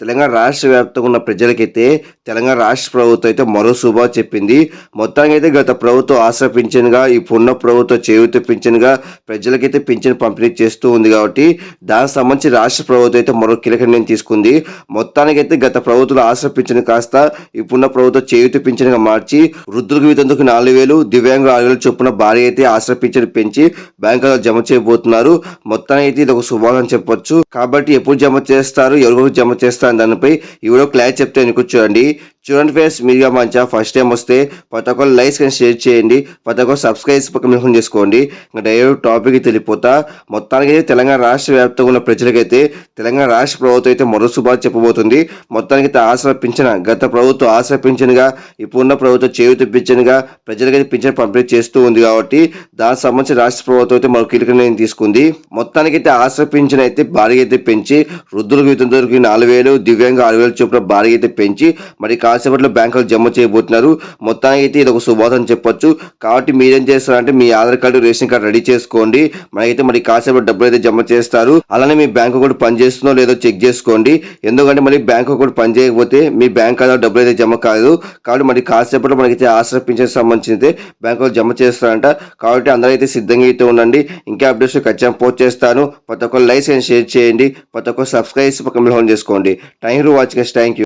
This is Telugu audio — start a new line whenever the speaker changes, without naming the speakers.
తెలంగాణ రాష్ట్ర వ్యాప్తంగా ఉన్న ప్రజలకైతే తెలంగాణ రాష్ట్ర ప్రభుత్వం అయితే మరో శుభ చెప్పింది. మొత్తానికి అయితే గత ప్రభుత్వం ఆశ పింఛన్గా ఇప్పుడున్న ప్రభుత్వం చేయూత పింఛన్గా ప్రజలకైతే పింఛన్ పంపిణీ చేస్తూ ఉంది కాబట్టి దానికి సంబంధించి రాష్ట్ర ప్రభుత్వం అయితే మరో కీలక నిర్ణయం తీసుకుంది. మొత్తానికైతే గత ప్రభుత్వం ఆశ పింఛన్ కాస్త ఇప్పుడున్న ప్రభుత్వం చేయూత పింఛన్గా మార్చి వృద్ధులకు వీతందుకు నాలుగు వేలు దివ్యాంగులు ఆరు వేలు చొప్పున భారీ అయితే ఆశ్ర పింఛన్ పెంచి బ్యాంకులో జమ చేయబోతున్నారు. మొత్తానికి అయితే ఇది ఒక శుభాగం చెప్పొచ్చు. కాబట్టి ఎప్పుడు జమ చేస్తారు ఎవరు జమ చేస్తారు వస్తాను దానిపై ఈవిడో క్లాస్ అని కూర్చోండి. చూడండి ఫ్రెండ్స్ మీడియా మంచిగా ఫస్ట్ టైం వస్తే ప్రతి ఒక్కరు లైక్స్ కానీ షేర్ చేయండి. ప్రతి ఒక్కరు సబ్స్క్రైబ్ పక్కన మిషన్ చేసుకోండి. ఇంకా డైరెక్ట్ టాపిక్ తెలియపోతా మొత్తానికి అయితే తెలంగాణ రాష్ట్ర వ్యాప్తంగా ఉన్న ప్రజలకైతే తెలంగాణ రాష్ట్ర ప్రభుత్వం అయితే మరో శుభాలు చెప్పబోతుంది. మొత్తానికి అయితే ఆసరా పింఛన గత ప్రభుత్వం ఆసరా పింఛన్గా ఇప్పుడున్న ప్రభుత్వం చేయూత పింఛన్గా ప్రజలకైతే పింఛన్ పంపిణీ చేస్తూ ఉంది కాబట్టి దానికి సంబంధించి రాష్ట్ర ప్రభుత్వం అయితే మరో కీలక నిర్ణయం తీసుకుంది. మొత్తానికైతే ఆసరా పింఛన్ అయితే భారీగా అయితే పెంచి వృద్ధులకు వితంతులకు నాలుగు వేలు దివ్యాంగ ఆరు వేలు చొప్పున భారీగా అయితే పెంచి మరి కాసేపట్లో బ్యాంకులు జమ చేయబోతున్నారు. మొత్తానికి అయితే ఇది ఒక శుభాతం చెప్పొచ్చు. కాబట్టి మీరేం చేస్తారంటే మీ Aadhaar card ration card ready చేసుకోండి. మనకైతే మరి కాసేపు డబ్బులు అయితే జమ చేస్తారు. అలానే మీ బ్యాంకు కూడా పనిచేస్తుందో లేదో చెక్ చేసుకోండి. ఎందుకంటే మరి బ్యాంకు కూడా పనిచేయకపోతే మీ బ్యాంక్ ఖాతాలో డబ్బులు అయితే జమ కాదు. కాబట్టి మరి కాసేపట్లో మనకైతే ఆశ్రయ పింఛన్ సంబంధించి అయితే బ్యాంకులో జమ చేస్తారంట. కాబట్టి అందరూ అయితే సిద్ధంగా అయితే ఉండండి. ఇంకా అప్డేట్స్ ఖచ్చితంగా పోస్ట్ చేస్తాను. ప్రతి ఒక్కరు లైక్ అండ్ షేర్ చేయండి. ప్రతి ఒక్కరు సబ్స్క్రైబ్ పక్కన హోన్ చేసుకోండి. Thank you watching thank you.